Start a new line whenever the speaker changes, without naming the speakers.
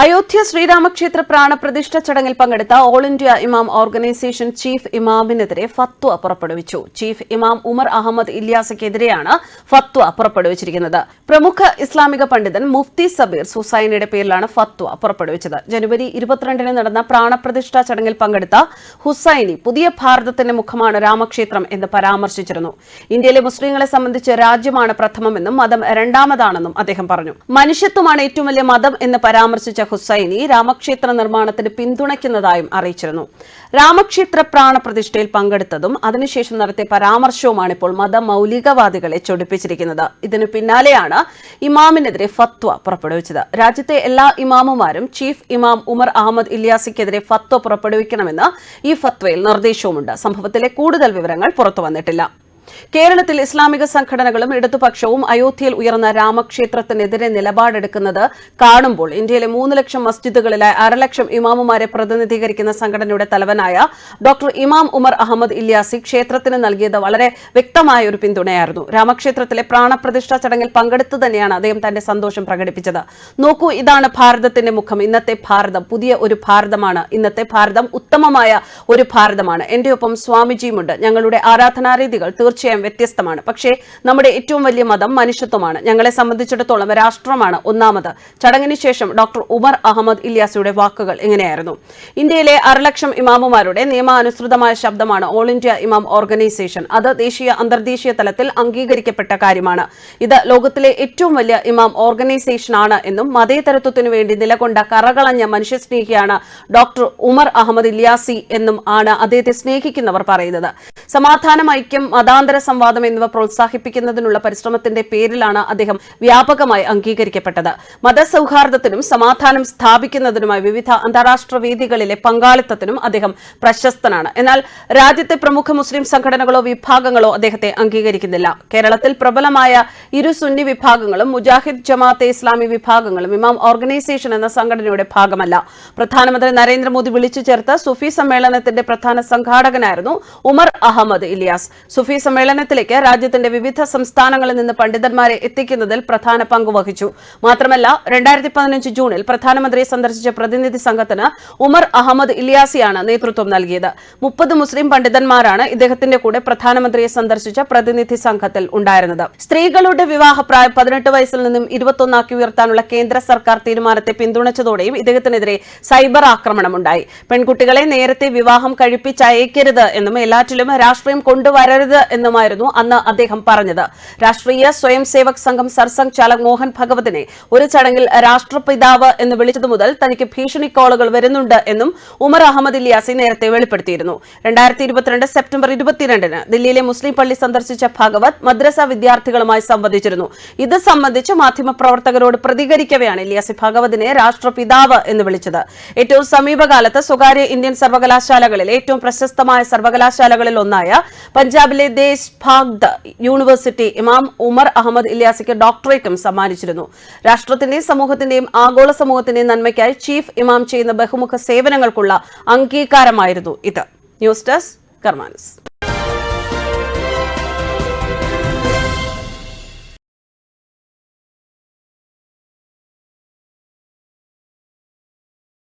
അയോധ്യ ശ്രീരാമക്ഷേത്ര പ്രാണപ്രതിഷ്ഠ ചടങ്ങിൽ പങ്കെടുത്ത ഓൾ ഇന്ത്യ ഇമാം ഓർഗനൈസേഷൻ ചീഫ് ഇമാമിനെതിരെ ഫത്വ പുറപ്പെടുവിച്ചു. ചീഫ് ഇമാം ഉമർ അഹമ്മദ് ഇല്യാസയ്ക്കെതിരെയാണ് ഫത്വ പുറപ്പെടുവിച്ചിരിക്കുന്നത്. പ്രമുഖ ഇസ്ലാമിക പണ്ഡിതൻ മുഫ്തി സബീർ സുസൈനിയുടെ പേരിലാണ് ഫത്വ പുറപ്പെടുവിച്ചത്. ജനുവരി ഇരുപത്തിരണ്ടിന് നടന്ന പ്രാണപ്രതിഷ്ഠ ചടങ്ങിൽ പങ്കെടുത്ത ഹുസൈനി പുതിയ ഭാരതത്തിന്റെ മുഖമാണ് രാമക്ഷേത്രം എന്ന് പരാമർശിച്ചിരുന്നു. ഇന്ത്യയിലെ മുസ്ലിങ്ങളെ സംബന്ധിച്ച് രാജ്യമാണ് പ്രഥമമെന്നും മതം രണ്ടാമതാണെന്നും അദ്ദേഹം പറഞ്ഞു. മനുഷ്യത്വമാണ് ഏറ്റവും വലിയ മതം എന്ന് പരാമർശിച്ച ഹുസൈനി രാമക്ഷേത്ര നിർമ്മാണത്തിന് പിന്തുണയ്ക്കുന്നതായും അറിയിച്ചിരുന്നു. രാമക്ഷേത്ര പ്രാണപ്രതിഷ്ഠയിൽ പങ്കെടുത്തതും അതിനുശേഷം നടത്തിയ പരാമർശവുമാണ് ഇപ്പോൾ മതമൗലികവാദികളെ ചൊടിപ്പിച്ചിരിക്കുന്നത്. ഇതിനു പിന്നാലെയാണ് ഇമാമിനെതിരെ ഫത്വ പുറപ്പെടുവിച്ചത്. രാജ്യത്തെ എല്ലാ ഇമാമുമാരും ചീഫ് ഇമാം ഉമർ അഹമ്മദ് ഇല്യാസിക്കെതിരെ ഫത്വ പുറപ്പെടുവിക്കണമെന്ന് ഈ ഫത്വയിൽ നിർദ്ദേശവുമുണ്ട്. സംഭവത്തിലെ കൂടുതൽ വിവരങ്ങൾ പുറത്തുവന്നിട്ടില്ല കേരളത്തിൽ ഇസ്ലാമിക സംഘടനകളും ഇടതുപക്ഷവും അയോധ്യയിൽ ഉയർന്ന രാമക്ഷേത്രത്തിനെതിരെ നിലപാടെടുക്കുന്നത് കാണുമ്പോൾ ഇന്ത്യയിലെ മൂന്ന് ലക്ഷം മസ്ജിദുകളിലെ അരലക്ഷം ഇമാമുമാരെ പ്രതിനിധീകരിക്കുന്ന സംഘടനയുടെ തലവനായ ഡോക്ടർ ഇമാം ഉമർ അഹമ്മദ് ഇല്യാസി ക്ഷേത്രത്തിന് നൽകിയത് വളരെ വ്യക്തമായ ഒരു പിന്തുണയായിരുന്നു. രാമക്ഷേത്രത്തിലെ പ്രാണപ്രതിഷ്ഠാ ചടങ്ങിൽ പങ്കെടുത്തു തന്നെയാണ് അദ്ദേഹം തന്റെ സന്തോഷം പ്രകടിപ്പിച്ചത്. നോക്കൂ ഇതാണ് ഭാരതത്തിന്റെ മുഖം. ഇന്നത്തെ ഭാരതം പുതിയ ഒരു ഭാരതമാണ്. ഇന്നത്തെ ഭാരതം ഉത്തമമായ ഒരു ഭാരതമാണ്. എന്റെ ഒപ്പം സ്വാമിജിയുമുണ്ട്. ഞങ്ങളുടെ ആരാധനാരീതികൾ തീർച്ചയായും വ്യത്യസ്തമാണ്. പക്ഷേ നമ്മുടെ ഏറ്റവും വലിയ മതം മനുഷ്യത്വമാണ്. ഞങ്ങളെ സംബന്ധിച്ചിടത്തോളം രാഷ്ട്രമാണ് ഒന്നാമത്. ചടങ്ങിന് ശേഷം ഡോക്ടർ ഉമർ അഹമ്മദ് ഇല്യാസിയുടെ വാക്കുകൾ എങ്ങനെയായിരുന്നു ഇന്ത്യയിലെ അരലക്ഷം ഇമാമുമാരുടെ നിയമാനുസൃതമായ ശബ്ദമാണ് ഓൾ ഇന്ത്യ ഇമാം ഓർഗനൈസേഷൻ. അത് ദേശീയ അന്തർദേശീയ തലത്തിൽ അംഗീകരിക്കപ്പെട്ട കാര്യമാണ്. ഇത് ലോകത്തിലെ ഏറ്റവും വലിയ ഇമാം ഓർഗനൈസേഷനാണ് എന്നും മതേതരത്വത്തിനു വേണ്ടി നിലകൊണ്ട കറകളഞ്ഞ മനുഷ്യസ്നേഹിയാണ് ഡോക്ടർ ഉമർ അഹമ്മദ് ഇല്യാസി എന്നും ആണ് അദ്ദേഹത്തെ സ്നേഹിക്കുന്നവർ പറയുന്നത്. സമാധാനം ഐക്യം മതാന്തര സംവാദം എന്നിവ പ്രോത്സാഹിപ്പിക്കുന്നതിനുള്ള പരിശ്രമത്തിന്റെ പേരിലാണ് അദ്ദേഹം വ്യാപകമായി അംഗീകരിക്കപ്പെട്ടത്. മതസൌഹാർദ്ദത്തിനും സമാധാനം സ്ഥാപിക്കുന്നതിനുമായി വിവിധ അന്താരാഷ്ട്ര വേദികളിലെ പങ്കാളിത്തത്തിനും അദ്ദേഹം പ്രശസ്തനാണ്. എന്നാൽ രാജ്യത്തെ പ്രമുഖ മുസ്ലിം സംഘടനകളോ വിഭാഗങ്ങളോ അദ്ദേഹത്തെ അംഗീകരിക്കുന്നില്ല. കേരളത്തിൽ പ്രബലമായ ഇരു സുന്നി വിഭാഗങ്ങളും മുജാഹിദ് ജമാഅത്തെ ഇസ്ലാമി വിഭാഗങ്ങളും ഇമാം ഓർഗനൈസേഷൻ എന്ന സംഘടനയുടെ ഭാഗമല്ല. പ്രധാനമന്ത്രി നരേന്ദ്രമോദി വിളിച്ചു ചേർത്ത സുഫി സമ്മേളനത്തിന്റെ പ്രധാന സംഘാടകനായിരുന്നു ഉമർ അഹമ്മദ് ഇലിയാസ്. സുഫി സമ്മേളനത്തിലേക്ക് രാജ്യത്തിന്റെ വിവിധ സംസ്ഥാനങ്ങളിൽ നിന്ന് പണ്ഡിതന്മാരെ എത്തിക്കുന്നതിൽ പ്രധാന പങ്കുവഹിച്ചു മാത്രമല്ല രണ്ടായിരത്തി പതിനഞ്ച് ജൂണിൽ പ്രധാനമന്ത്രിയെ സന്ദർശിച്ച പ്രതിനിധി സംഘത്തിന് ഉമർ അഹമ്മദ് ഇലിയാസിയാണ് നേതൃത്വം നൽകിയത്. മുപ്പത് മുസ്ലിം പണ്ഡിതന്മാരാണ് ഇദ്ദേഹത്തിന്റെ കൂടെ പ്രധാനമന്ത്രിയെ സന്ദർശിച്ച പ്രതിനിധി സംഘത്തിൽ ഉണ്ടായിരുന്നത്. സ്ത്രീകളുടെ വിവാഹപ്രായം പതിനെട്ട് വയസ്സിൽ നിന്നും ഇരുപത്തൊന്നാക്കി ഉയർത്താനുള്ള കേന്ദ്ര സർക്കാർ തീരുമാനത്തെ പിന്തുണച്ചതോടെയും ഇദ്ദേഹത്തിനെതിരെ സൈബർ ആക്രമണമുണ്ടായി. പെൺകുട്ടികളെ നേരത്തെ വിവാഹം കഴിപ്പിച്ചയക്കരുത് എന്നും എല്ലാറ്റിലും രാഷ്ട്രീയം കൊണ്ടുവരരുത് എന്നുമായിരുന്നു അന്ന് അദ്ദേഹം പറഞ്ഞത്. രാഷ്ട്രീയ സ്വയം സേവക് സംഘം സർസംഘ് ചാലക് മോഹൻ ഭഗവതിനെ ഒരു ചടങ്ങിൽ രാഷ്ട്രപിതാവ് എന്ന് വിളിച്ചതു മുതൽ തനിക്ക് ഭീഷണി കോളുകൾ വരുന്നുണ്ട് എന്നും ഉമർ അഹമ്മദ് ഇലിയാസി നേരത്തെ വെളിപ്പെടുത്തിയിരുന്നു. രണ്ടായിരത്തി ഇരുപത്തിരണ്ട് സെപ്റ്റംബർ ഇരുപത്തിരണ്ടിന് ദില്ലിയിലെ മുസ്ലിം പള്ളി സന്ദർശിച്ച ഭഗവത് മദ്രസ വിദ്യാർത്ഥികളുമായി സംവദിച്ചിരുന്നു. ഇത് സംബന്ധിച്ച് മാധ്യമപ്രവർത്തകരോട് പ്രതികരിക്കവെയാണ് ഇലിയാസി ഭഗവതിനെ രാഷ്ട്രപിതാവ് എന്ന് വിളിച്ചത്. ഏറ്റവും സമീപകാലത്ത് സ്വകാര്യ ഇന്ത്യൻ സർവകലാശാലകളിൽ ഏറ്റവും പ്രശസ്തമായ സർവകലാശാലകളിൽ ഒന്നായ പഞ്ചാബിലെ ദേശ് ഭാഗ്ദ് യൂണിവേഴ്സിറ്റി ഇമാം ഉമർ അഹമ്മദ് ഇലിയാസിക്ക് ഡോക്ടറേറ്റും സമ്മാനിച്ചിരുന്നു. രാഷ്ട്രത്തിന്റെയും സമൂഹത്തിന്റെയും ആഗോള സമൂഹത്തിന്റെയും നന്മയ്ക്കായി ചീഫ് ഇമാം ചെയ്യുന്ന ബഹുമുഖ സേവനങ്ങൾക്കുള്ള അംഗീകാരമായിരുന്നു ഇത്. News desk കർമാനസ്.